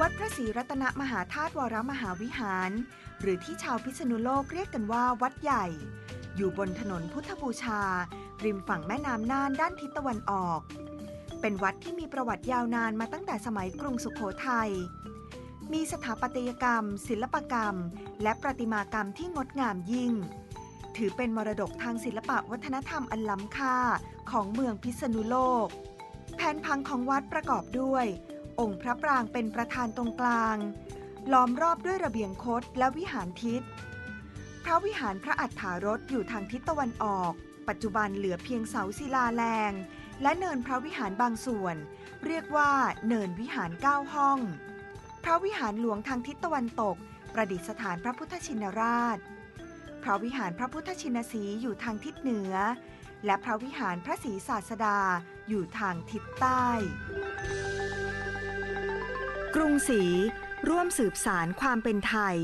วัดพระศรีรัตนมหาธาตุวรมหาวิหาร หรือที่ชาวพิษณุโลกเรียกกันว่าวัดใหญ่ อยู่บนถนนพุทธบูชา ริมฝั่งแม่น้ำน่านด้านทิศตะวันออก เป็นวัดที่มีประวัติยาวนานมาตั้งแต่สมัยกรุงสุขโขทัย มีสถาปัตยกรรม ศิลปกรรม และประติมากรรมที่งดงามยิ่ง ถือเป็นมรดกทางศิลปะวัฒนธรรมอันล้ำค่าของเมืองพิษณุโลก แผนพังของวัดประกอบด้วย องค์พระปรางเป็นประธานตรงกลาง ล้อมรอบด้วยระเบียงคดและวิหารทิศ พระวิหารพระอัฏฐารถอยู่ทางทิศตะวันออก ปัจจุบันเหลือเพียงเสาศิลาแรง และเนินพระวิหารบางส่วน เรียกว่าเนินวิหารเก้าห้อง พระวิหารหลวงทางทิศตะวันตก ประดิษฐานพระพุทธชินราช พระวิหารพระพุทธชินสีอยู่ทางทิศเหนือและพระวิหารพระศรีศาสดาอยู่ทางทิศใต้ รุงศรีร่วมสืบสารความเป็นไทย